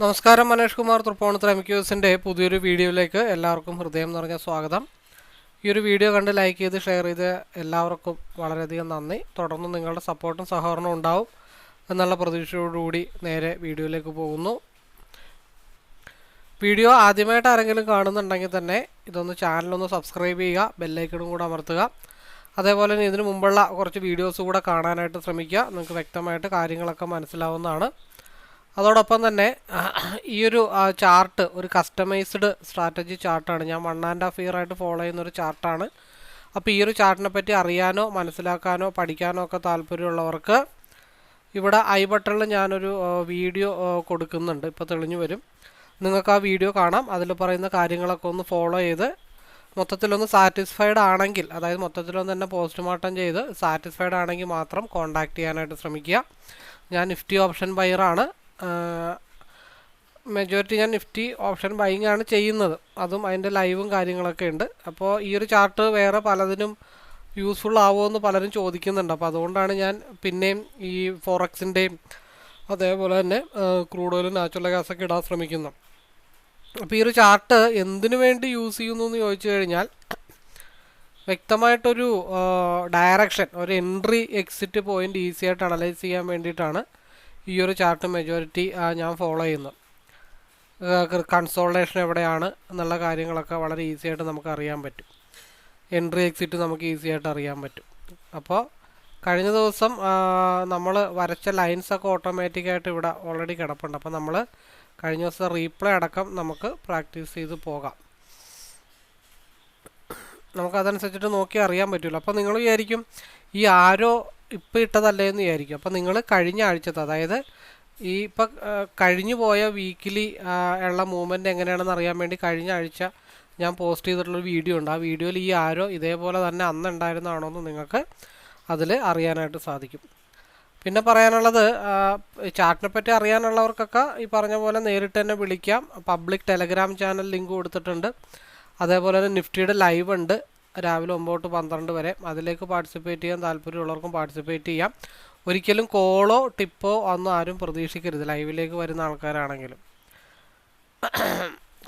നമസ്കാരം മനേഷ് കുമാർ തൃപ്പോണത്തിൽ എം ക്യൂസിന്റെ പുതിയൊരു വീഡിയോയിലേക്ക് എല്ലാവർക്കും ഹൃദയം നിറഞ്ഞ സ്വാഗതം. ഈ ഒരു വീഡിയോ കണ്ട് ലൈക്ക് ചെയ്ത് ഷെയർ ചെയ്ത് എല്ലാവർക്കും വളരെയധികം നന്ദി. തുടർന്ന് നിങ്ങളുടെ സപ്പോർട്ടും സഹകരണവും ഉണ്ടാവും എന്നുള്ള പ്രതീക്ഷയോടുകൂടി നേരെ വീഡിയോയിലേക്ക് പോകുന്നു. വീഡിയോ ആദ്യമായിട്ട് ആരെങ്കിലും കാണുന്നുണ്ടെങ്കിൽ തന്നെ ഇതൊന്ന് ചാനലൊന്ന് സബ്സ്ക്രൈബ് ചെയ്യുക ബെല്ലൈക്കണും കൂടെ അമർത്തുക. അതേപോലെ തന്നെ ഇതിനു മുമ്പുള്ള കുറച്ച് വീഡിയോസ് കൂടെ കാണാനായിട്ട് ശ്രമിക്കുക. നിങ്ങൾക്ക് വ്യക്തമായിട്ട് കാര്യങ്ങളൊക്കെ മനസ്സിലാവുന്നതാണ്. അതോടൊപ്പം തന്നെ ഈ ഒരു ചാർട്ട് ഒരു കസ്റ്റമൈസ്ഡ് സ്ട്രാറ്റജി ചാർട്ടാണ്. ഞാൻ വൺ ആൻഡ് ഹാഫ് ഇയർ ആയിട്ട് ഫോളോ ചെയ്യുന്ന ഒരു ചാർട്ടാണ്. അപ്പോൾ ഈ ഒരു ചാർട്ടിനെ പറ്റി അറിയാനോ മനസ്സിലാക്കാനോ പഠിക്കാനോ ഒക്കെ താല്പര്യമുള്ളവർക്ക് ഇവിടെ ഐ ബട്ടണിൽ ഞാനൊരു വീഡിയോ കൊടുക്കുന്നുണ്ട്. ഇപ്പോൾ തെളിഞ്ഞു വരും. നിങ്ങൾക്ക് ആ വീഡിയോ കാണാം. അതിൽ പറയുന്ന കാര്യങ്ങളൊക്കെ ഒന്ന് ഫോളോ ചെയ്ത് മൊത്തത്തിലൊന്ന് സാറ്റിസ്ഫൈഡ് ആണെങ്കിൽ അതായത് മൊത്തത്തിലൊന്ന് തന്നെ പോസ്റ്റ്മോർട്ടം ചെയ്ത് സാറ്റിസ്ഫൈഡ് ആണെങ്കിൽ മാത്രം കോൺടാക്റ്റ് ചെയ്യാനായിട്ട് ശ്രമിക്കുക. ഞാൻ നിഫ്റ്റി ഓപ്ഷൻ ബയറാണ് മെജോറിറ്റി ഞാൻ നിഫ്റ്റി ഓപ്ഷൻ ബൈങ് ആണ് ചെയ്യുന്നത്. അതും അതിന്റെ ലൈവും കാര്യങ്ങളൊക്കെ ഉണ്ട്. അപ്പോൾ ഈ ഒരു ചാർട്ട് വേറെ പലതിനും യൂസ്ഫുൾ ആവുമെന്ന് പലരും ചോദിക്കുന്നുണ്ട്. അപ്പോൾ അതുകൊണ്ടാണ് ഞാൻ പിന്നെയും ഈ ഫോറക്സിന്റെയും അതേപോലെ തന്നെ ക്രൂഡ് ഓയിലും നാച്ചുറൽ ഗ്യാസൊക്കെ ഇടാൻ ശ്രമിക്കുന്നു. അപ്പോൾ ഈ ഒരു ചാർട്ട് എന്തിനു വേണ്ടി യൂസ് ചെയ്യുന്നു എന്ന് ചോദിച്ചു കഴിഞ്ഞാൽ വ്യക്തമായിട്ടൊരു ഡയറക്ഷൻ ഒരു എൻട്രി എക്സിറ്റ് പോയിന്റ് ഈസി ആയിട്ട് അനലൈസ് ചെയ്യാൻ വേണ്ടിയിട്ടാണ്. ഈ ഒരു ചാർട്ട് മെജോറിറ്റി ഞാൻ ഫോളോ ചെയ്യുന്നു. കൺസോൾട്ടേഷൻ എവിടെയാണ് എന്നുള്ള കാര്യങ്ങളൊക്കെ വളരെ ഈസി ആയിട്ട് നമുക്ക് അറിയാൻ പറ്റും. എൻട്രി എക്സിറ്റ് നമുക്ക് ഈസി ആയിട്ട് അറിയാൻ പറ്റും. അപ്പോൾ കഴിഞ്ഞ ദിവസം നമ്മൾ വരച്ച ലൈൻസൊക്കെ ഓട്ടോമാറ്റിക്കായിട്ട് ഇവിടെ ഓൾറെഡി കിടപ്പുണ്ട്. അപ്പോൾ നമ്മൾ കഴിഞ്ഞ ദിവസം റീപ്ലേ അടക്കം നമുക്ക് പ്രാക്ടീസ് ചെയ്ത് പോകാം. നമുക്കതനുസരിച്ചിട്ട് നോക്കി അറിയാൻ പറ്റുമല്ലോ അപ്പോൾ നിങ്ങൾ വിചാരിക്കും ഈ ആരോ ഇപ്പം ഇട്ടതല്ലേ എന്ന് വിചാരിക്കും. അപ്പോൾ നിങ്ങൾ കഴിഞ്ഞ ആഴ്ചത്തെ അതായത് ഈ ഇപ്പം കഴിഞ്ഞു പോയ വീക്കിലി ഉള്ള മൂവ്മെന്റ് എങ്ങനെയാണെന്ന് അറിയാൻ വേണ്ടി കഴിഞ്ഞ ആഴ്ച ഞാൻ പോസ്റ്റ് ചെയ്തിട്ടുള്ളൊരു വീഡിയോ ഉണ്ട്. ആ വീഡിയോയിൽ ഈ ആരോ ഇതേപോലെ തന്നെ അന്ന് ഉണ്ടായിരുന്നതാണോ എന്ന് നിങ്ങൾക്ക് അതിൽ അറിയാനായിട്ട് സാധിക്കും. പിന്നെ പറയാനുള്ളത് ചാറ്റിനെ പറ്റി അറിയാനുള്ളവർക്കൊക്കെ ഈ പറഞ്ഞ പോലെ നേരിട്ട് തന്നെ വിളിക്കാം. പബ്ലിക് ടെലഗ്രാം ചാനൽ ലിങ്ക് കൊടുത്തിട്ടുണ്ട്. അതേപോലെ തന്നെ നിഫ്റ്റിയുടെ ലൈവ് ഉണ്ട്. രാവിലെ ഒമ്പത് തൊട്ട് പന്ത്രണ്ട് വരെ അതിലേക്ക് പാർട്ടിസിപ്പേറ്റ് ചെയ്യാൻ താല്പര്യമുള്ളവർക്കും പാർട്ടിസിപ്പേറ്റ് ചെയ്യാം. ഒരിക്കലും കോളോ ടിപ്പോ ഒന്നും ആരും പ്രതീക്ഷിക്കരുത്. ലൈവിലേക്ക് വരുന്ന ആൾക്കാരാണെങ്കിലും.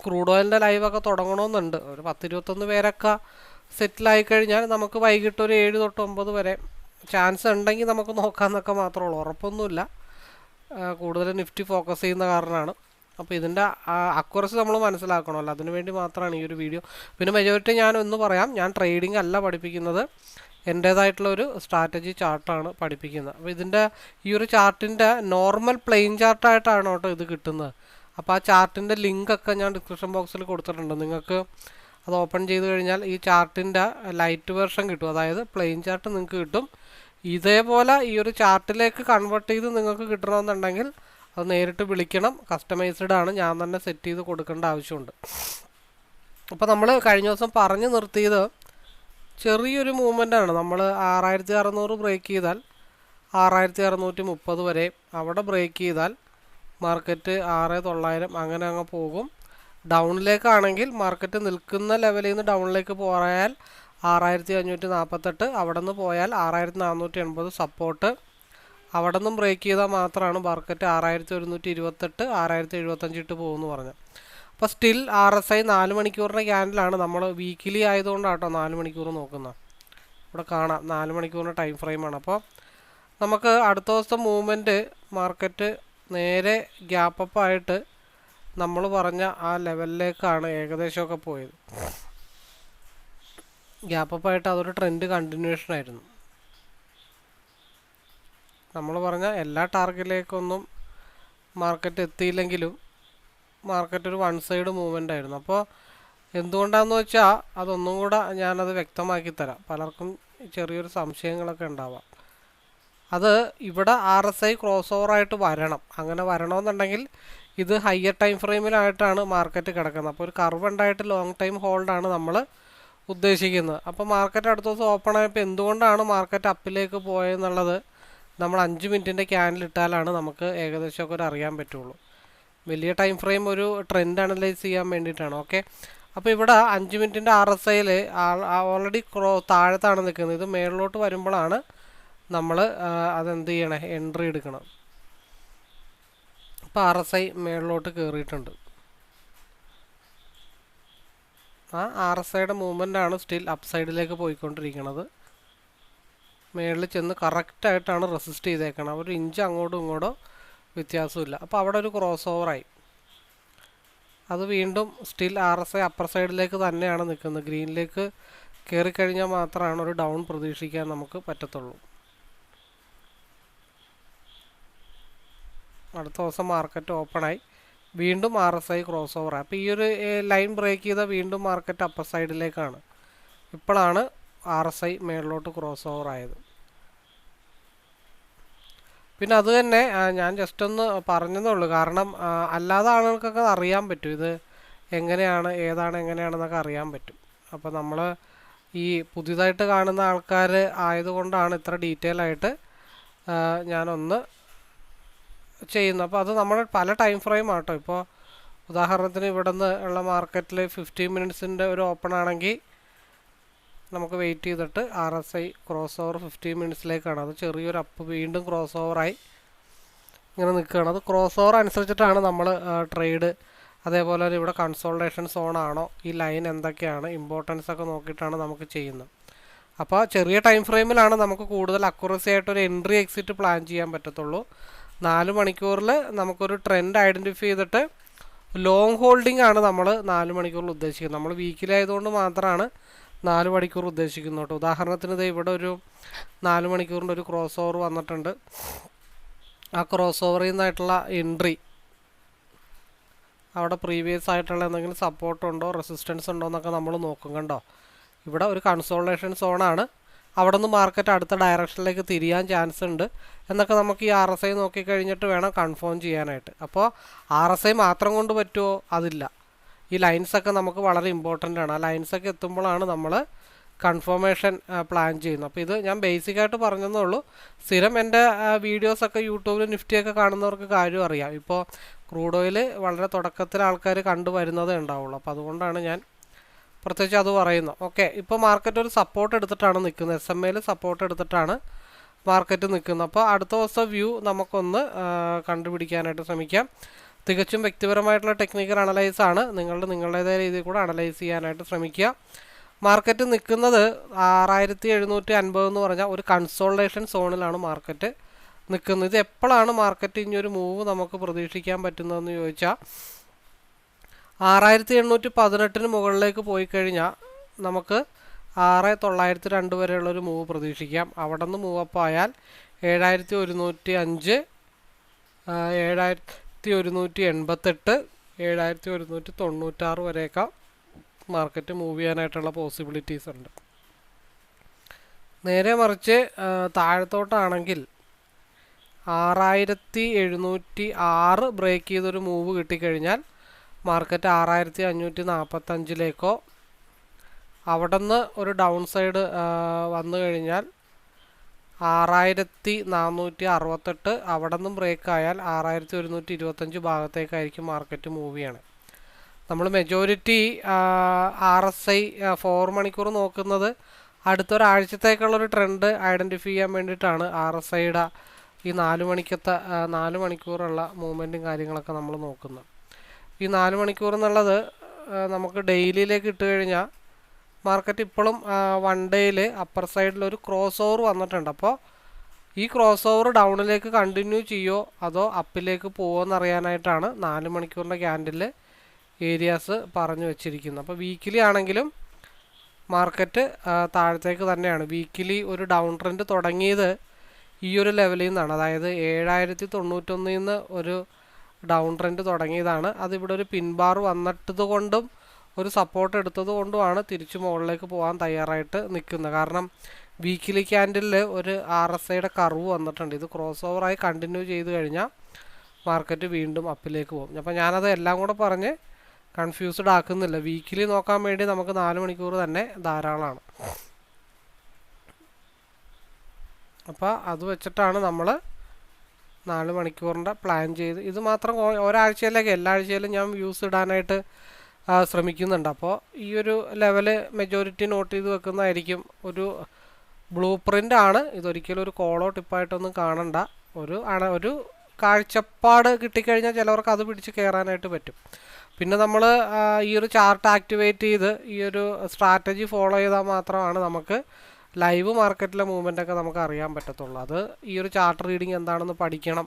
ക്രൂഡ് ഓയിലിന്റെ ലൈവൊക്കെ തുടങ്ങണമെന്നുണ്ട്. ഒരു പത്തിരുപത്തൊന്ന് പേരൊക്കെ സെറ്റിലായി കഴിഞ്ഞാൽ നമുക്ക് വൈകിട്ട് ഒരു ഏഴ് തൊട്ട് ഒമ്പത് വരെ ചാൻസ് ഉണ്ടെങ്കിൽ നമുക്ക് നോക്കാമെന്നൊക്കെ മാത്രമേ ഉള്ളൂ. ഉറപ്പൊന്നുമില്ല. കൂടുതൽ നിഫ്റ്റി ഫോക്കസ് ചെയ്യുന്ന കാരണമാണ് അപ്പോൾ ഇതിന്റെ അക്വറസി നമ്മൾ മനസ്സിലാക്കണമല്ലോ. അതിനു വേണ്ടി മാത്രമാണ് ഈ ഒരു വീഡിയോ പിന്നെ മെജോറിറ്റി ഞാൻ ഒന്ന് പറയാം. ഞാൻ ട്രേഡിംഗ് അല്ല പഠിപ്പിക്കുന്നത്. എന്റേതായിട്ടുള്ള ഒരു സ്ട്രാറ്റജി ചാർട്ടാണ് പഠിപ്പിക്കുന്നത്. അപ്പോൾ ഇതിന്റെ ഈ ഒരു ചാർട്ടിന്റെ നോർമൽ പ്ലെയിൻ ചാർട്ടായിട്ടാണ് കേട്ടോ ഇത് കിട്ടുന്നത്. അപ്പോൾ ആ ചാർട്ടിന്റെ ലിങ്കൊക്കെ ഞാൻ ഡിസ്ക്രിപ്ഷൻ ബോക്സിൽ കൊടുത്തിട്ടുണ്ട്. നിങ്ങൾക്ക് അത് ഓപ്പൺ ചെയ്ത് കഴിഞ്ഞാൽ ഈ ചാർട്ടിന്റെ ലൈറ്റ് വേർഷൻ കിട്ടും. അതായത് പ്ലെയിൻ ചാർട്ട് നിങ്ങൾക്ക് കിട്ടും. ഇതേപോലെ ഈ ഒരു ചാർട്ടിലേക്ക് കൺവേർട്ട് ചെയ്ത് നിങ്ങൾക്ക് കിട്ടണമെന്നുണ്ടെങ്കിൽ അത് നേരിട്ട് വിളിക്കണം. കസ്റ്റമൈസ്ഡ് ആണ്. ഞാൻ തന്നെ സെറ്റ് ചെയ്ത് കൊടുക്കേണ്ട ആവശ്യമുണ്ട്. അപ്പോൾ നമ്മൾ കഴിഞ്ഞ ദിവസം പറഞ്ഞു നിർത്തിയത് ചെറിയൊരു മൂവ്മെന്റാണ് നമ്മൾ ആറായിരത്തി അറുന്നൂറ് ബ്രേക്ക് ചെയ്താൽ ആറായിരത്തി അറുന്നൂറ്റി മുപ്പത് വരെ അവിടെ ബ്രേക്ക് ചെയ്താൽ മാർക്കറ്റ് ആറ് തൊള്ളായിരം അങ്ങനെ അങ്ങ് പോകും. ഡൗണിലേക്കാണെങ്കിൽ മാർക്കറ്റ് നിൽക്കുന്ന ലെവലിൽ നിന്ന് ഡൗണിലേക്ക് പോയാൽ ആറായിരത്തി അഞ്ഞൂറ്റി നാൽപ്പത്തെട്ട് അവിടെ നിന്ന് പോയാൽ ആറായിരത്തി നാനൂറ്റി എൺപത് സപ്പോർട്ട് അവിടെ നിന്നും ബ്രേക്ക് ചെയ്താൽ മാത്രമാണ് മാർക്കറ്റ് ആറായിരത്തി ഒരുന്നൂറ്റി ഇരുപത്തെട്ട് ആറായിരത്തി എഴുപത്തഞ്ച് ഇട്ട് പോകുമെന്ന് പറഞ്ഞു അപ്പോൾ സ്റ്റിൽ ആർ എസ് ഐ നാല് മണിക്കൂറിന്റെ ക്യാൻഡിലാണ് നമ്മൾ വീക്കിലി ആയതുകൊണ്ടാട്ടോ നാല് മണിക്കൂർ നോക്കുന്നത് ഇവിടെ കാണാം. നാല് മണിക്കൂറിന്റെ ടൈം ഫ്രെയിമാണ് അപ്പോൾ നമുക്ക് അടുത്ത ദിവസത്തെ മൂവ്മെന്റ് മാർക്കറ്റ് നേരെ ഗ്യാപ്പ് അപ്പ് ആയിട്ട് നമ്മൾ പറഞ്ഞ ആ ലെവലിലേക്കാണ് ഏകദേശമൊക്കെ പോയത്. ഗ്യാപ്പ് അപ്പ് ആയിട്ട് അതൊരു ട്രെൻഡ് കണ്ടിന്യൂഷൻ ആയിരുന്നു. നമ്മൾ പറഞ്ഞ എല്ലാ ടാർഗറ്റിലേക്കൊന്നും മാർക്കറ്റ് എത്തിയില്ലെങ്കിലും മാർക്കറ്റ് ഒരു വൺ സൈഡ് മൂവ്മെന്റ് ആയിരുന്നു. അപ്പോൾ എന്തുകൊണ്ടാണെന്ന് വെച്ചാൽ അതൊന്നും കൂടെ ഞാനത് വ്യക്തമാക്കി തരാം. പലർക്കും ചെറിയൊരു സംശയങ്ങളൊക്കെ ഉണ്ടാവാം. അത് ഇവിടെ R S I cross over ആയിട്ട് വരണം. അങ്ങനെ വരണമെന്നുണ്ടെങ്കിൽ ഇത് ഹയർ ടൈം ഫ്രെയിമിലായിട്ടാണ് മാർക്കറ്റ് കിടക്കുന്നത്. അപ്പോൾ ഒരു കർവ് ഉണ്ടായിട്ട് ലോങ് ടൈം ഹോൾഡാണ് നമ്മൾ ഉദ്ദേശിക്കുന്നത്. അപ്പോൾ മാർക്കറ്റ് അടുത്ത ദിവസം ഓപ്പൺ ആയപ്പോൾ എന്തുകൊണ്ടാണ് മാർക്കറ്റ് അപ്പിലേക്ക് പോയെന്നുള്ളത് നമ്മൾ അഞ്ച് മിനിറ്റിന്റെ ക്യാനിൽ ഇട്ടാലാണ് നമുക്ക് ഏകദേശമൊക്കെ ഒരു അറിയാൻ പറ്റുള്ളൂ. വലിയ ടൈം ഫ്രെയിം ഒരു ട്രെൻഡ് അനലൈസ് ചെയ്യാൻ വേണ്ടിയിട്ടാണ്. ഓക്കെ അപ്പോൾ ഇവിടെ അഞ്ച് മിനിറ്റിന്റെ ആർ എസ് ഐയിൽ ഓൾറെഡി ക്രോ താഴത്താണ് നിൽക്കുന്നത്. ഇത് മേളിലോട്ട് വരുമ്പോഴാണ് നമ്മൾ അതെന്ത് ചെയ്യണേ? എൻട്രി എടുക്കണം. അപ്പോൾ ആർ എസ് ഐ മേളിലോട്ട് കയറിയിട്ടുണ്ട്. ആ ആർ എസ് ഐയുടെ മൂവ്മെന്റ് ആണ് സ്റ്റിൽ അപ്പ് സൈഡിലേക്ക് പോയിക്കൊണ്ടിരിക്കുന്നത്. മേളിൽ ചെന്ന് കറക്റ്റായിട്ടാണ് റെസിസ്റ്റ് ചെയ്തേക്കണം. ഒരു ഇഞ്ച് അങ്ങോട്ടും ഇങ്ങോട്ടും വ്യത്യാസമില്ല. അപ്പോൾ അവിടെ ഒരു ക്രോസ് ഓവറായി അത് വീണ്ടും still R S I upper സൈഡിലേക്ക് തന്നെയാണ് നിൽക്കുന്നത്. ഗ്രീനിലേക്ക് കയറിക്കഴിഞ്ഞാൽ മാത്രമാണ് ഒരു ഡൗൺ പ്രതീക്ഷിക്കാൻ നമുക്ക് പറ്റത്തുള്ളൂ. അടുത്ത ദിവസം മാർക്കറ്റ് ഓപ്പണായി വീണ്ടും R S I cross over അപ്പോൾ ഈ ഒരു ലൈൻ ബ്രേക്ക് ചെയ്ത വീണ്ടും മാർക്കറ്റ് അപ്പർ സൈഡിലേക്കാണ് ഇപ്പോഴാണ് ആർ എസ് ഐ മേളിലോട്ട് ക്രോസ് ഓവർ ആയത്. പിന്നെ അത് തന്നെ ഞാൻ ജസ്റ്റ് ഒന്ന് പറഞ്ഞതേ കാരണം അല്ലാതെ ആളുകൾക്കൊക്കെ അറിയാൻ പറ്റും. ഇത് എങ്ങനെയാണ് ഏതാണ് എങ്ങനെയാണെന്നൊക്കെ അറിയാൻ പറ്റും. അപ്പോൾ നമ്മൾ ഈ പുതിയതായിട്ട് കാണുന്ന ആൾക്കാർ ആയതുകൊണ്ടാണ് ഇത്ര ഡീറ്റെയിൽ ആയിട്ട് ഞാനൊന്ന് ചെയ്യുന്നത്. അപ്പോൾ അത് നമ്മൾ പല ടൈം ഫ്രെയിം ആട്ടോ. ഇപ്പോൾ ഉദാഹരണത്തിന് ഇവിടെ നിന്ന് ഉള്ള മാർക്കറ്റിൽ ഫിഫ്റ്റീൻ മിനിറ്റ്സിന്റെ ഒരു ഓപ്പൺ ആണെങ്കിൽ നമുക്ക് വെയിറ്റ് ചെയ്തിട്ട് R S I cross over fifteen മിനിറ്റ്സിലേക്കാണ് അത് ചെറിയൊരു അപ്പ് വീണ്ടും ക്രോസ് ഓവറായി ഇങ്ങനെ നിൽക്കുകയാണ്. അത് ക്രോസ് ഓവർ അനുസരിച്ചിട്ടാണ് നമ്മൾ ട്രേഡ് അതേപോലെ തന്നെ ഇവിടെ കൺസോൾട്ടേഷൻ സോണാണോ ഈ ലൈൻ എന്തൊക്കെയാണ് ഇമ്പോർട്ടൻസ് ഒക്കെ നോക്കിയിട്ടാണ് നമുക്ക് ചെയ്യുന്നത്. അപ്പോൾ ചെറിയ ടൈം ഫ്രെയിമിലാണ് നമുക്ക് കൂടുതൽ അക്യുറസി ആയിട്ട് ഒരു എൻട്രി എക്സിറ്റ് പ്ലാൻ ചെയ്യാൻ പറ്റത്തുള്ളൂ. നാല് മണിക്കൂറിൽ നമുക്കൊരു ട്രെൻഡ് ഐഡന്റിഫൈ ചെയ്തിട്ട് ലോങ് ഹോൾഡിംഗ് ആണ് നമ്മൾ നാല് മണിക്കൂറിൽ ഉദ്ദേശിക്കുന്നത്. നമ്മൾ വീക്കിലായതുകൊണ്ട് മാത്രമാണ് നാല് മണിക്കൂർ ഉദ്ദേശിക്കുന്നു കേട്ടോ. ഉദാഹരണത്തിന് ഇത് ഇവിടെ ഒരു നാല് മണിക്കൂറിന്റെ ഒരു ക്രോസ് ഓവർ വന്നിട്ടുണ്ട്. ആ ക്രോസ് ഓവറിൽ നിന്നായിട്ടുള്ള എൻട്രി അവിടെ പ്രീവിയസ് ആയിട്ടുള്ള എന്തെങ്കിലും സപ്പോർട്ട് ഉണ്ടോ റെസിസ്റ്റൻസ് ഉണ്ടോ എന്നൊക്കെ നമ്മൾ നോക്കും കണ്ടോ. ഇവിടെ ഒരു കൺസോളേഷൻ സോണാണ് അവിടെ നിന്ന് മാർക്കറ്റ് അടുത്ത ഡയറക്ഷനിലേക്ക് തിരിയാൻ ചാൻസ് ഉണ്ട്. എന്നൊക്കെ നമുക്ക് ഈ ആർ എസ് ഐ നോക്കിക്കഴിഞ്ഞിട്ട് വേണം കൺഫേം ചെയ്യാനായിട്ട്. അപ്പോൾ ആർ എസ് ഐ മാത്രം കൊണ്ട് പറ്റുമോ? അതില്ല. ഈ ലൈൻസൊക്കെ നമുക്ക് വളരെ ഇമ്പോർട്ടന്റ് ആണ്. ആ ലൈൻസൊക്കെ എത്തുമ്പോഴാണ് നമ്മൾ കൺഫർമേഷൻ പ്ലാൻ ചെയ്യുന്നത്. അപ്പോൾ ഇത് ഞാൻ ബേസിക്കായിട്ട് പറഞ്ഞതേ ഉള്ളൂ. സ്ഥിരം എന്റെ വീഡിയോസൊക്കെ യൂട്യൂബിൽ നിഫ്റ്റിയൊക്കെ കാണുന്നവർക്ക് കാര്യം അറിയാം. ഇപ്പോൾ ക്രൂഡ് ഓയിൽ വളരെ തുടക്കത്തിൽ ആൾക്കാർ കണ്ടുവരുന്നതേ ഉണ്ടാവുള്ളൂ. അപ്പോൾ അതുകൊണ്ടാണ് ഞാൻ പ്രത്യേകിച്ച് അത് പറയുന്നത്. ഓക്കെ ഇപ്പോൾ മാർക്കറ്റ് ഒരു സപ്പോർട്ട് എടുത്തിട്ടാണ് നിൽക്കുന്നത്. എസ് എം എയിൽ സപ്പോർട്ട് എടുത്തിട്ടാണ് മാർക്കറ്റ് നിൽക്കുന്നത്. അപ്പോൾ അടുത്ത ദിവസം വ്യൂ നമുക്കൊന്ന് കണ്ടുപിടിക്കാനായിട്ട് ശ്രമിക്കാം. തികച്ചും വ്യക്തിപരമായിട്ടുള്ള ടെക്നിക്കൽ അനലൈസ് ആണ്. നിങ്ങളുടെ നിങ്ങളുടേതായ രീതിയിൽ കൂടെ അനലൈസ് ചെയ്യാനായിട്ട് ശ്രമിക്കുക. മാർക്കറ്റ് നിൽക്കുന്നത് ആറായിരത്തി എഴുന്നൂറ്റി അൻപത് എന്ന് പറഞ്ഞാൽ ഒരു കൺസോൾട്ടേഷൻ സോണിലാണ് മാർക്കറ്റ് നിൽക്കുന്നത് ഇത് എപ്പോഴാണ് മാർക്കറ്റ് ഇനി ഒരു മൂവ് നമുക്ക് പ്രതീക്ഷിക്കാൻ പറ്റുന്നതെന്ന് ചോദിച്ചാൽ ആറായിരത്തി എണ്ണൂറ്റി പതിനെട്ടിന് മുകളിലേക്ക് പോയി കഴിഞ്ഞാൽ നമുക്ക് ആറ് തൊള്ളായിരത്തി രണ്ട് വരെയുള്ളൊരു മൂവ് പ്രതീക്ഷിക്കാം. അവിടെ നിന്ന് മൂവപ്പായാൽ ഏഴായിരത്തി ഒരുന്നൂറ്റി അഞ്ച് ഏഴായിരത്തി ഒരുന്നൂറ്റി എൺപത്തെട്ട് ഏഴായിരത്തി ഒരുന്നൂറ്റി തൊണ്ണൂറ്റാറ് വരെയൊക്കെ മാർക്കറ്റ് മൂവ് ചെയ്യാനായിട്ടുള്ള പോസിബിലിറ്റീസ് ഉണ്ട്. നേരെ മറിച്ച് താഴത്തോട്ടാണെങ്കിൽ ആറായിരത്തി എഴുന്നൂറ്റി ആറ് ബ്രേക്ക് ചെയ്തൊരു മൂവ് കിട്ടിക്കഴിഞ്ഞാൽ മാർക്കറ്റ് ആറായിരത്തി അഞ്ഞൂറ്റി നാൽപ്പത്തഞ്ചിലേക്കോ അവിടെ നിന്ന് ഒരു ഡൗൺ സൈഡ് വന്നു കഴിഞ്ഞാൽ ആറായിരത്തി നാനൂറ്റി അറുപത്തെട്ട് അവിടെ നിന്നും ബ്രേക്ക് ആയാൽ ആറായിരത്തി ഒരുന്നൂറ്റി ഇരുപത്തഞ്ച് ഭാഗത്തേക്കായിരിക്കും മാർക്കറ്റ് മൂവ് ചെയ്യണത്. നമ്മൾ majority R S I four മണിക്കൂർ നോക്കുന്നത് അടുത്തൊരാഴ്ചത്തേക്കുള്ളൊരു ട്രെൻഡ് ഐഡന്റിഫൈ ചെയ്യാൻ വേണ്ടിയിട്ടാണ് ആർ എസ് ഐയുടെ ഈ നാല് മണിക്കത്തെ നാല് മണിക്കൂറുള്ള മൂവ്മെന്റും കാര്യങ്ങളൊക്കെ നമ്മൾ നോക്കുന്നത്. ഈ നാല് മണിക്കൂർ എന്നുള്ളത് നമുക്ക് ഡെയിലിയിലേക്ക് ഇട്ട് കഴിഞ്ഞാൽ മാർക്കറ്റ് ഇപ്പോഴും വൺ ഡേയിൽ അപ്പർ സൈഡിൽ ഒരു ക്രോസ് ഓവർ വന്നിട്ടുണ്ട്. അപ്പോൾ ഈ ക്രോസ് ഓവർ ഡൗണിലേക്ക് കണ്ടിന്യൂ ചെയ്യുമോ അതോ അപ്പിലേക്ക് പോകുമോ എന്നറിയാനായിട്ടാണ് നാല് മണിക്കൂറിന്റെ ക്യാൻഡിൽ ഏരിയാസ് പറഞ്ഞു വെച്ചിരിക്കുന്നത്. അപ്പോൾ വീക്കിലി ആണെങ്കിലും മാർക്കറ്റ് താഴത്തേക്ക് തന്നെയാണ്. വീക്കിലി ഒരു ഡൗൺ ട്രെൻഡ് തുടങ്ങിയത് ഈ ഒരു ലെവലിൽ നിന്നാണ്. അതായത് ഏഴായിരത്തി തൊണ്ണൂറ്റൊന്നിൽ നിന്ന് ഒരു ഡൗൺ ട്രെൻഡ് തുടങ്ങിയതാണ്. അതിവിടെ ഒരു പിൻബാർ വന്നിട്ടത് കൊണ്ടും ഒരു സപ്പോർട്ട് എടുത്തത് കൊണ്ടുമാണ് തിരിച്ചു മുകളിലേക്ക് പോകാൻ തയ്യാറായിട്ട് നിൽക്കുന്നത്. കാരണം വീക്കിലി ക്യാൻഡിലിൽ ഒരു ആർ എസ് ഐയുടെ കർവ് വന്നിട്ടുണ്ട്. ഇത് ക്രോസ് ഓവറായി കണ്ടിന്യൂ ചെയ്ത് കഴിഞ്ഞാൽ മാർക്കറ്റ് വീണ്ടും അപ്പിലേക്ക് പോകും. അപ്പോൾ ഞാനത് എല്ലാം കൂടെ പറഞ്ഞ് കൺഫ്യൂസ്ഡ് ആക്കുന്നില്ല. വീക്കിലി നോക്കാൻ വേണ്ടി നമുക്ക് നാല് മണിക്കൂർ തന്നെ ധാരാളമാണ്. അപ്പോൾ അത് വെച്ചിട്ടാണ് നമ്മൾ നാല് മണിക്കൂറിന്റെ പ്ലാൻ ചെയ്ത് ഇത് മാത്രം ഒരാഴ്ചയിലേക്ക് എല്ലാ ആഴ്ചയിലും ഞാൻ വ്യൂസ് ഇടാനായിട്ട് ശ്രമിക്കുന്നുണ്ട്. അപ്പോൾ ഈ ഒരു ലെവൽ മെജോറിറ്റി നോട്ട് ചെയ്ത് വെക്കുന്നതായിരിക്കും ഒരു ബ്ലൂ പ്രിന്റ് ആണ്. ഇതൊരിക്കലും ഒരു കോളോ ടിപ്പായിട്ടൊന്നും കാണണ്ട. ഒരു അണ ഒരു കാഴ്ചപ്പാട് കിട്ടിക്കഴിഞ്ഞാൽ ചിലവർക്ക് അത് പിടിച്ച് കയറാനായിട്ട് പറ്റും. പിന്നെ നമ്മൾ ഈ ഒരു ചാർട്ട് ആക്ടിവേറ്റ് ചെയ്ത് ഈ ഒരു സ്ട്രാറ്റജി ഫോളോ ചെയ്താൽ മാത്രമാണ് നമുക്ക് ലൈവ് മാർക്കറ്റിലെ മൂവ്മെന്റ് ഒക്കെ നമുക്ക് അറിയാൻ പറ്റത്തുള്ളൂ. അത് ഈ ഒരു ചാർട്ട് റീഡിങ് എന്താണെന്ന് പഠിക്കണം.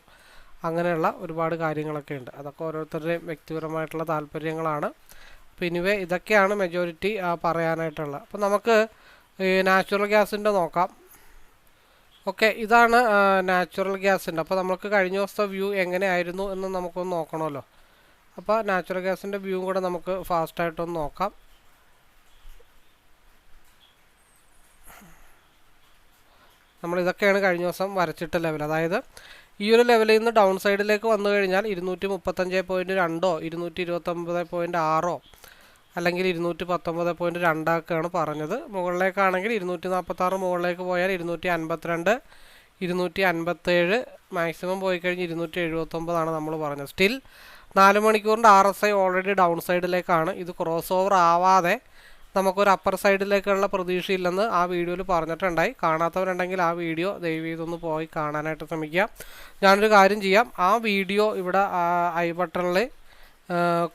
അങ്ങനെയുള്ള ഒരുപാട് കാര്യങ്ങളൊക്കെ ഉണ്ട്. അതൊക്കെ ഓരോരുത്തരുടെയും വ്യക്തിപരമായിട്ടുള്ള താല്പര്യങ്ങളാണ്. അപ്പോൾ ഇനിവേ ഇതൊക്കെയാണ് മെജോറിറ്റി പറയാനായിട്ടുള്ളത് അപ്പോൾ നമുക്ക് ഈ നാച്ചുറൽ ഗ്യാസിന്റെ നോക്കാം. ഓക്കെ ഇതാണ് നാച്ചുറൽ ഗ്യാസിന്റെ അപ്പോൾ നമുക്ക് കഴിഞ്ഞ ദിവസത്തെ വ്യൂ എങ്ങനെയായിരുന്നു എന്ന് നമുക്കൊന്ന് നോക്കണമല്ലോ. അപ്പോൾ നാച്ചുറൽ ഗ്യാസിന്റെ വ്യൂ കൂടെ നമുക്ക് ഫാസ്റ്റായിട്ടൊന്ന് നോക്കാം. നമ്മൾ ഇതൊക്കെയാണ് കഴിഞ്ഞ ദിവസം വരച്ചിട്ട ലെവൽ അതായത് ഈ ഒരു ലെവലിൽ നിന്ന് ഡൗൺ സൈഡിലേക്ക് വന്നു കഴിഞ്ഞാൽ ഇരുന്നൂറ്റി മുപ്പത്തഞ്ച് പോയിന്റ് രണ്ടോ ഇരുന്നൂറ്റി ഇരുപത്തൊമ്പത് പോയിന്റ് ആറോ അല്ലെങ്കിൽ ഇരുന്നൂറ്റി പത്തൊമ്പത് പോയിന്റ് രണ്ടാക്കുകയാണ് പറഞ്ഞത്. മുകളിലേക്കാണെങ്കിൽ ഇരുന്നൂറ്റി നാൽപ്പത്താറ് മുകളിലേക്ക് പോയാൽ ഇരുന്നൂറ്റി അൻപത്തിരണ്ട് ഇരുന്നൂറ്റി അൻപത്തേഴ് മാക്സിമം പോയി കഴിഞ്ഞ് ഇരുന്നൂറ്റി എഴുപത്തൊമ്പതാണ് നമ്മൾ പറഞ്ഞത്. സ്റ്റിൽ നാല് മണിക്കൂറിന്റെ R S I already down സൈഡിലേക്കാണ് ഇത് ക്രോസ് ഓവർ ആവാതെ നമുക്കൊരു അപ്പർ സൈഡിലേക്കുള്ള പ്രതീക്ഷയില്ലെന്ന് ആ വീഡിയോയിൽ പറഞ്ഞിട്ടുണ്ടായി. കാണാത്തവരുണ്ടെങ്കിൽ ആ വീഡിയോ ദയവ് ചെയ്തൊന്ന് പോയി കാണാനായിട്ട് ശ്രമിക്കുക. ഞാനൊരു കാര്യം ചെയ്യാം. ആ വീഡിയോ ഇവിടെ ഐ ബട്ടണിൽ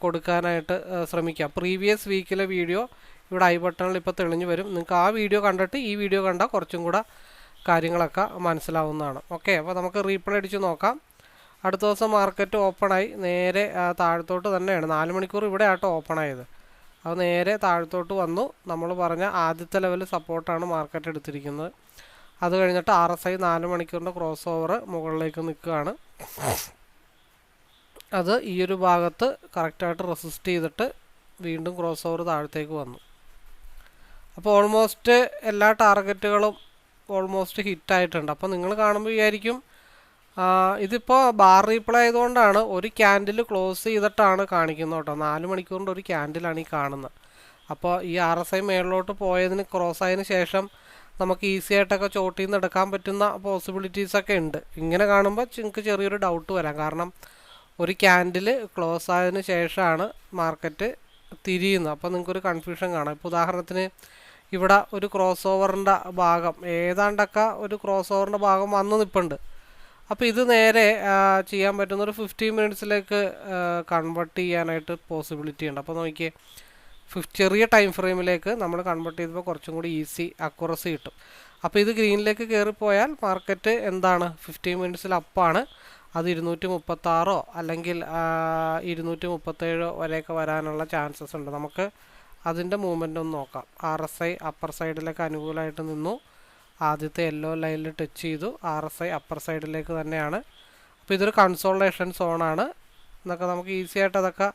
കൊടുക്കാനായിട്ട് ശ്രമിക്കാം. പ്രീവിയസ് വീക്കിലെ വീഡിയോ ഇവിടെ ഐ ബട്ടണിൽ ഇപ്പോൾ തെളിഞ്ഞു വരും. നിങ്ങൾക്ക് ആ വീഡിയോ കണ്ടിട്ട് ഈ വീഡിയോ കണ്ടാൽ കുറച്ചും കൂടെ കാര്യങ്ങളൊക്കെ മനസ്സിലാവുന്നതാണ്. ഓക്കെ അപ്പോൾ നമുക്ക് റീപ്ലേ അടിച്ച് നോക്കാം. അടുത്ത ദിവസം മാർക്കറ്റ് ഓപ്പണായി നേരെ താഴത്തോട്ട് തന്നെയാണ്. നാല് മണിക്കൂർ ഇവിടെ ഓപ്പൺ ആയത്. അത് നേരെ താഴത്തോട്ട് വന്നു. നമ്മൾ പറഞ്ഞ ആദ്യത്തെ ലെവൽ സപ്പോർട്ടാണ് മാർക്കറ്റ് എടുത്തിരിക്കുന്നത്. അത് കഴിഞ്ഞിട്ട് ആർ എസ് ഐ നാല് മണിക്കൂറിന്റെ ക്രോസ് ഓവർ മുകളിലേക്ക് നിൽക്കുകയാണ്. അത് ഈ ഒരു ഭാഗത്ത് കറക്റ്റായിട്ട് റെസിസ്റ്റ് ചെയ്തിട്ട് വീണ്ടും ക്രോസ് ഓവർ താഴത്തേക്ക് വന്നു. അപ്പോൾ ഓൾമോസ്റ്റ് എല്ലാ ടാർഗറ്റുകളും ഓൾമോസ്റ്റ് ഹിറ്റായിട്ടുണ്ട് അപ്പോൾ നിങ്ങൾ കാണുമ്പോൾ വിചാരിക്കും ഇതിപ്പോൾ ബാർ റീപ്ലേ ആയതുകൊണ്ടാണ് ഒരു ക്യാൻഡിൽ ക്ലോസ് ചെയ്തിട്ടാണ് കാണിക്കുന്നത് കേട്ടോ. നാല് മണിക്കൂറിന്റെ ഒരു ക്യാൻഡിലാണ് ഈ കാണുന്നത്. അപ്പോൾ ഈ ആർ എസ് ഐ മേളിലോട്ട് പോയതിന് ക്രോസ് ആയതിന് ശേഷം നമുക്ക് ഈസി ആയിട്ടൊക്കെ ചോട്ടിൽ നിന്ന് എടുക്കാൻ പറ്റുന്ന പോസിബിലിറ്റീസൊക്കെ ഉണ്ട്. ഇങ്ങനെ കാണുമ്പോൾ നിങ്ങൾക്ക് ചെറിയൊരു ഡൗട്ട് വരാം. കാരണം ഒരു ക്യാൻഡിൽ ക്ലോസ് ആയതിനു ശേഷമാണ് മാർക്കറ്റ് തിരിയുന്നത്. അപ്പോൾ നിങ്ങൾക്കൊരു കൺഫ്യൂഷൻ കാണാം. ഇപ്പോൾ ഉദാഹരണത്തിന് ഇവിടെ ഒരു ക്രോസ് ഓവറിന്റെ ഭാഗം ഏതാണ്ടൊക്കെ ഒരു ക്രോസ് ഓവറിന്റെ ഭാഗം വന്ന് നിൽപ്പുണ്ട് അപ്പോൾ ഇത് നേരെ ചെയ്യാൻ പറ്റുന്ന ഒരു ഫിഫ്റ്റീൻ മിനിറ്റ്സിലേക്ക് കൺവേർട്ട് ചെയ്യാനായിട്ട് പോസിബിലിറ്റി ഉണ്ട്. അപ്പോൾ നോക്കിയേ ചെറിയ ടൈം ഫ്രെയിമിലേക്ക് നമ്മൾ കൺവേർട്ട് ചെയ്തപ്പോൾ കുറച്ചും കൂടി ഈസി അക്യുറസി കിട്ടും. അപ്പോൾ ഇത് ഗ്രീനിലേക്ക് കയറിപ്പോയാൽ മാർക്കറ്റ് എന്താണ്? ഫിഫ്റ്റീൻ മിനിറ്റ്സിൽ അപ്പാണ് അത് ഇരുന്നൂറ്റി മുപ്പത്താറോ അല്ലെങ്കിൽ ഇരുന്നൂറ്റി മുപ്പത്തേഴോ വരെയൊക്കെ വരാനുള്ള ചാൻസസ് ഉണ്ട്. നമുക്ക് അതിന്റെ മൂവ്മെന്റ് ഒന്ന് നോക്കാം. ആർ എസ് ഐ അപ്പർ സൈഡിലേക്ക് അനുകൂലമായിട്ട് നിന്നു. ആദ്യത്തെ യെല്ലോ ലൈനിൽ ടച്ച് ചെയ്തു. ആർ എസ് ഐ അപ്പർ സൈഡിലേക്ക് തന്നെയാണ്. അപ്പോൾ ഇതൊരു കൺസോളേഷൻ സോണാണ് എന്നൊക്കെ നമുക്ക് ഈസി ആയിട്ട് അതൊക്കെ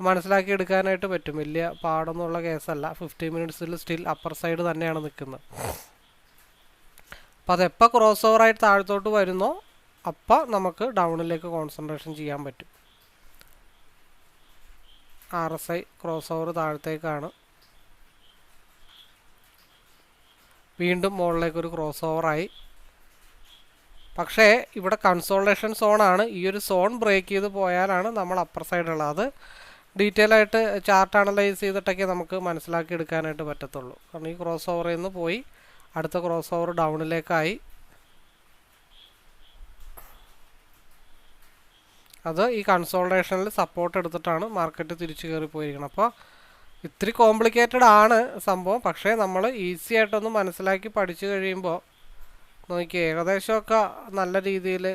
മനസ്സിലാക്കി എടുക്കാനായിട്ട് പറ്റും. വലിയ പാടൊന്നുമുള്ള കേസല്ല. ഫിഫ്റ്റി മിനിറ്റ്സിൽ സ്റ്റിൽ അപ്പർ സൈഡ് തന്നെയാണ് നിൽക്കുന്നത്. അപ്പോൾ അതെപ്പോൾ ക്രോസ് ഓവറായിട്ട് താഴത്തോട്ട് വരുന്നോ? അപ്പോൾ നമുക്ക് ഡൗണിലേക്ക് കോൺസെൻട്രേഷൻ ചെയ്യാൻ പറ്റും. R S I cross over താഴത്തേക്കാണ്. വീണ്ടും മുകളിലേക്ക് ഒരു ക്രോസ് ഓവറായി പക്ഷേ ഇവിടെ കൺസോൾട്ടേഷൻ സോണാണ് ഈ ഒരു സോൺ ബ്രേക്ക് ചെയ്ത് പോയാലാണ് നമ്മൾ അപ്പർ സൈഡുള്ളത് അത് ഡീറ്റെയിൽ ആയിട്ട് ചാർട്ട് അനലൈസ് ചെയ്തിട്ടൊക്കെ നമുക്ക് മനസ്സിലാക്കി എടുക്കാനായിട്ട് പറ്റത്തുള്ളൂ. കാരണം ഈ ക്രോസ് ഓവറിൽ നിന്ന് പോയി അടുത്ത ക്രോസ് ഓവർ ഡൗണിലേക്കായി അത് ഈ കൺസോൾട്ടേഷനിൽ സപ്പോർട്ട് എടുത്തിട്ടാണ് മാർക്കറ്റ് തിരിച്ചു കയറി പോയിരിക്കുന്നത് അപ്പോൾ ഇത്തിരി കോംപ്ലിക്കേറ്റഡ് ആണ് സംഭവം. പക്ഷേ നമ്മൾ ഈസി ആയിട്ടൊന്ന് മനസ്സിലാക്കി പഠിച്ചു കഴിയുമ്പോൾ നോക്കി ഏകദേശമൊക്കെ നല്ല രീതിയിൽ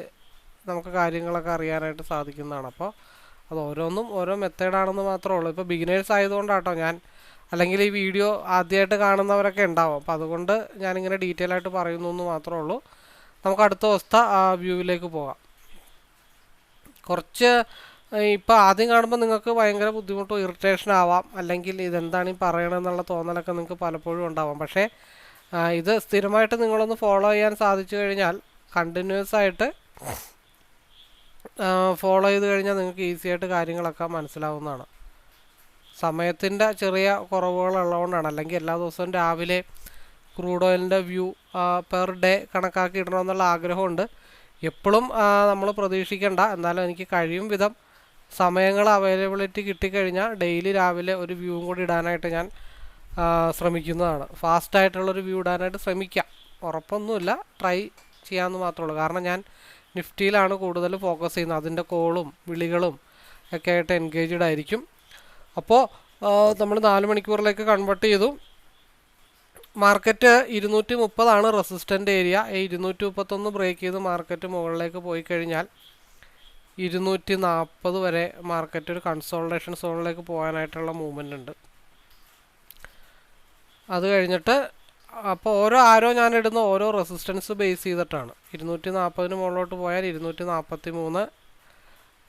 നമുക്ക് കാര്യങ്ങളൊക്കെ അറിയാനായിട്ട് സാധിക്കുന്നതാണ്. അപ്പോൾ അത് ഓരോന്നും ഓരോ മെത്തേഡാണെന്ന് മാത്രമേ ഉള്ളൂ. ഇപ്പോൾ ബിഗിനേഴ്സ് ആയതുകൊണ്ടാട്ടോ ഞാൻ അല്ലെങ്കിൽ ഈ വീഡിയോ ആദ്യമായിട്ട് കാണുന്നവരൊക്കെ ഉണ്ടാവും. അപ്പോൾ അതുകൊണ്ട് ഞാനിങ്ങനെ ഡീറ്റെയിൽ ആയിട്ട് പറയുന്നു എന്ന് മാത്രമേ ഉള്ളൂ. നമുക്ക് അടുത്ത ദിവസത്തെ വ്യൂവിലേക്ക് പോകാം. കുറച്ച് ഇപ്പോൾ ആദ്യം കാണുമ്പോൾ നിങ്ങൾക്ക് ഭയങ്കര ബുദ്ധിമുട്ടോ ഇറിറ്റേഷൻ ആവാം. അല്ലെങ്കിൽ ഇതെന്താണ് ഈ പറയണമെന്നുള്ള തോന്നലൊക്കെ നിങ്ങൾക്ക് പലപ്പോഴും ഉണ്ടാവാം. പക്ഷേ ഇത് സ്ഥിരമായിട്ട് നിങ്ങളൊന്ന് ഫോളോ ചെയ്യാൻ സാധിച്ചു കഴിഞ്ഞാൽ കണ്ടിന്യൂസ് ആയിട്ട് ഫോളോ ചെയ്ത് കഴിഞ്ഞാൽ നിങ്ങൾക്ക് ഈസി ആയിട്ട് കാര്യങ്ങളൊക്കെ മനസ്സിലാവുന്നതാണ്. സമയത്തിന്റെ ചെറിയ കുറവുകളുള്ളതുകൊണ്ടാണ് അല്ലെങ്കിൽ എല്ലാ ദിവസവും രാവിലെ ക്രൂഡ് ഓയിലിന്റെ വ്യൂ പെർ ഡേ കണക്കാക്കി ഇടണമെന്നുള്ള ആഗ്രഹമുണ്ട്. എപ്പോഴും നമ്മൾ പ്രതീക്ഷിക്കേണ്ട. എന്നാലും എനിക്ക് കഴിയും വിധം സമയങ്ങൾ അവൈലബിലിറ്റി കിട്ടിക്കഴിഞ്ഞാൽ ഡെയിലി രാവിലെ ഒരു വ്യൂവും കൂടി ഇടാനായിട്ട് ഞാൻ ശ്രമിക്കുന്നതാണ്. ഫാസ്റ്റായിട്ടുള്ളൊരു വ്യൂ ഇടാനായിട്ട് ശ്രമിക്കാം. ഉറപ്പൊന്നുമില്ല. ട്രൈ ചെയ്യാമെന്ന് മാത്രമേ ഉള്ളൂ. കാരണം ഞാൻ നിഫ്റ്റിയിലാണ് കൂടുതൽ ഫോക്കസ് ചെയ്യുന്നത്. അതിന്റെ കോളും വിളികളും ഒക്കെ ആയിട്ട് എൻഗേജ്ഡ് ആയിരിക്കും. അപ്പോൾ നമ്മൾ നാല് മണിക്കൂറിലേക്ക് കൺവേർട്ട് ചെയ്തു. മാർക്കറ്റ് ഇരുന്നൂറ്റി മുപ്പതാണ് റെസിസ്റ്റന്റ് ഏരിയ. ഈ ഇരുന്നൂറ്റി മുപ്പത്തൊന്ന് ബ്രേക്ക് ചെയ്ത് മാർക്കറ്റ് മുകളിലേക്ക് പോയി കഴിഞ്ഞാൽ ഇരുന്നൂറ്റി നാൽപ്പത് വരെ മാർക്കറ്റ് ഒരു കൺസോൾട്ടേഷൻ സോണിലേക്ക് പോകാനായിട്ടുള്ള മൂവ്മെന്റ് ഉണ്ട്. അത് കഴിഞ്ഞിട്ട് അപ്പോൾ ഓരോ ആരോ ഞാൻ ഇടുന്ന ഓരോ റെസിസ്റ്റൻസ് ബേസ് ചെയ്തിട്ടാണ്. ഇരുന്നൂറ്റി നാൽപ്പതിന് മുകളിലോട്ട് പോയാൽ ഇരുന്നൂറ്റി നാൽപ്പത്തി മൂന്ന്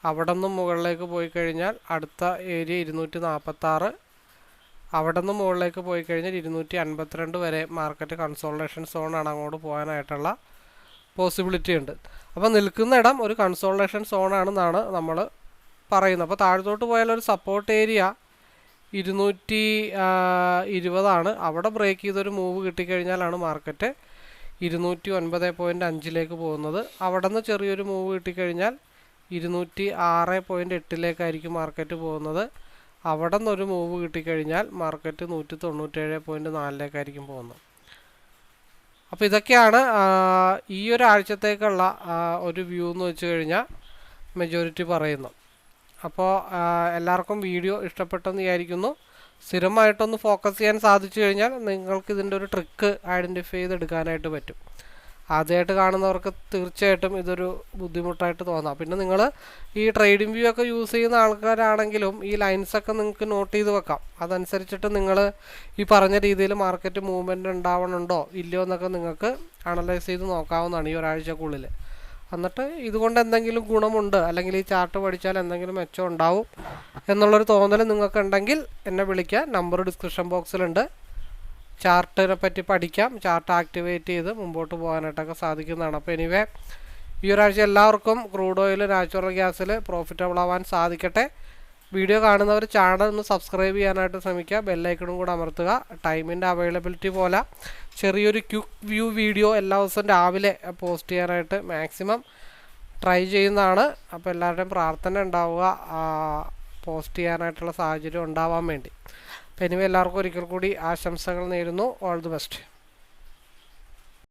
അവിടെ നിന്നും മുകളിലേക്ക് പോയി കഴിഞ്ഞാൽ അടുത്ത ഏരിയ ഇരുന്നൂറ്റി നാൽപ്പത്താറ് അവിടെ നിന്ന് മുകളിലേക്ക് പോയി കഴിഞ്ഞാൽ ഇരുന്നൂറ്റി അൻപത്തിരണ്ട് വരെ മാർക്കറ്റ് കൺസോൾട്ടേഷൻ സോണാണ് അങ്ങോട്ട് പോകാനായിട്ടുള്ള പോസിബിലിറ്റി ഉണ്ട്. അപ്പോൾ നിൽക്കുന്ന ഇടം ഒരു കൺസോൾട്ടേഷൻ സോണാണെന്നാണ് നമ്മൾ പറയുന്നത്. അപ്പോൾ താഴത്തോട്ട് പോയാൽ ഒരു സപ്പോർട്ട് ഏരിയ ഇരുന്നൂറ്റി ഇരുപതാണ് അവിടെ ബ്രേക്ക് ചെയ്തൊരു മൂവ് കിട്ടിക്കഴിഞ്ഞാലാണ് മാർക്കറ്റ് ഇരുന്നൂറ്റി ഒൻപത് പോയിന്റ് അഞ്ചിലേക്ക് പോകുന്നത്. അവിടെ നിന്ന് ചെറിയൊരു മൂവ് കിട്ടിക്കഴിഞ്ഞാൽ ഇരുന്നൂറ്റി ആറ് പോയിന്റ് എട്ടിലേക്കായിരിക്കും മാർക്കറ്റ് പോകുന്നത്. അവിടെ നിന്നൊരു മൂവ് കിട്ടിക്കഴിഞ്ഞാൽ മാർക്കറ്റ് നൂറ്റി തൊണ്ണൂറ്റേഴ് പോയിന്റ് നാലിലേക്കായിരിക്കും പോകുന്നത്. അപ്പോൾ ഇതൊക്കെയാണ് ഈ ഒരു ആഴ്ചത്തേക്കുള്ള ഒരു വ്യൂ എന്ന് വെച്ച് കഴിഞ്ഞാൽ മെജോറിറ്റി പറയുന്നു. അപ്പോൾ എല്ലാവർക്കും വീഡിയോ ഇഷ്ടപ്പെട്ടെന്ന് വിചാരിക്കുന്നു. സ്ഥിരമായിട്ടൊന്ന് ഫോക്കസ് ചെയ്യാൻ സാധിച്ചു കഴിഞ്ഞാൽ നിങ്ങൾക്ക് ഇതിന്റെ ഒരു ട്രിക്ക് ഐഡന്റിഫൈ ചെയ്തെടുക്കാനായിട്ട് പറ്റും. ആദ്യമായിട്ട് കാണുന്നവർക്ക് തീർച്ചയായിട്ടും ഇതൊരു ബുദ്ധിമുട്ടായിട്ട് തോന്നാം. പിന്നെ നിങ്ങൾ ഈ ട്രേഡിംഗ് വ്യൂ ഒക്കെ യൂസ് ചെയ്യുന്ന ആൾക്കാരാണെങ്കിലും ഈ ലൈൻസൊക്കെ നിങ്ങൾക്ക് നോട്ട് ചെയ്ത് വെക്കാം. അതനുസരിച്ചിട്ട് നിങ്ങൾ ഈ പറഞ്ഞ രീതിയിൽ മാർക്കറ്റ് മൂവ്മെന്റ് ഉണ്ടാവണുണ്ടോ ഇല്ലയോ എന്നൊക്കെ നിങ്ങൾക്ക് അനലൈസ് ചെയ്ത് നോക്കാവുന്നതാണ് ഈ ഒരാഴ്ചക്കുള്ളിൽ എന്നിട്ട് ഇതുകൊണ്ട് എന്തെങ്കിലും ഗുണമുണ്ട് അല്ലെങ്കിൽ ഈ ചാർട്ട് പഠിച്ചാൽ എന്തെങ്കിലും മെച്ചം ഉണ്ടാവും എന്നുള്ളൊരു തോന്നൽ നിങ്ങൾക്ക് ഉണ്ടെങ്കിൽ എന്നെ വിളിക്കുക. നമ്പർ ഡിസ്ക്രിപ്ഷൻ ബോക്സിലുണ്ട് ചാർട്ടിനെ പറ്റി പഠിക്കാം. ചാർട്ട് ആക്ടിവേറ്റ് ചെയ്ത് മുമ്പോട്ട് പോകാനായിട്ടൊക്കെ സാധിക്കുന്നതാണ്. അപ്പോൾ എനിവേ ഈ ഒരാഴ്ച എല്ലാവർക്കും ക്രൂഡ് ഓയിൽ നാച്ചുറൽ ഗ്യാസിൽ പ്രോഫിറ്റബിൾ ആവാൻ സാധിക്കട്ടെ. വീഡിയോ കാണുന്നവർ ചാനൽ ഒന്ന് സബ്സ്ക്രൈബ് ചെയ്യാനായിട്ട് ശ്രമിക്കുക. ബെല്ലൈക്കണും കൂടെ അമർത്തുക. ടൈമിന്റെ അവൈലബിലിറ്റി പോലെ ചെറിയൊരു ക്യുക്ക് വ്യൂ വീഡിയോ എല്ലാ ദിവസവും രാവിലെ പോസ്റ്റ് ചെയ്യാനായിട്ട് മാക്സിമം ട്രൈ ചെയ്യുന്നതാണ്. അപ്പോൾ എല്ലാവരുടെയും പ്രാർത്ഥന ഉണ്ടാവുക. പോസ്റ്റ് ചെയ്യാനായിട്ടുള്ള സാഹചര്യം ഉണ്ടാവാൻ വേണ്ടി. അപ്പോൾ എല്ലാവർക്കും ഒരിക്കൽ കൂടി ആശംസകൾ നേരുന്നു. All the best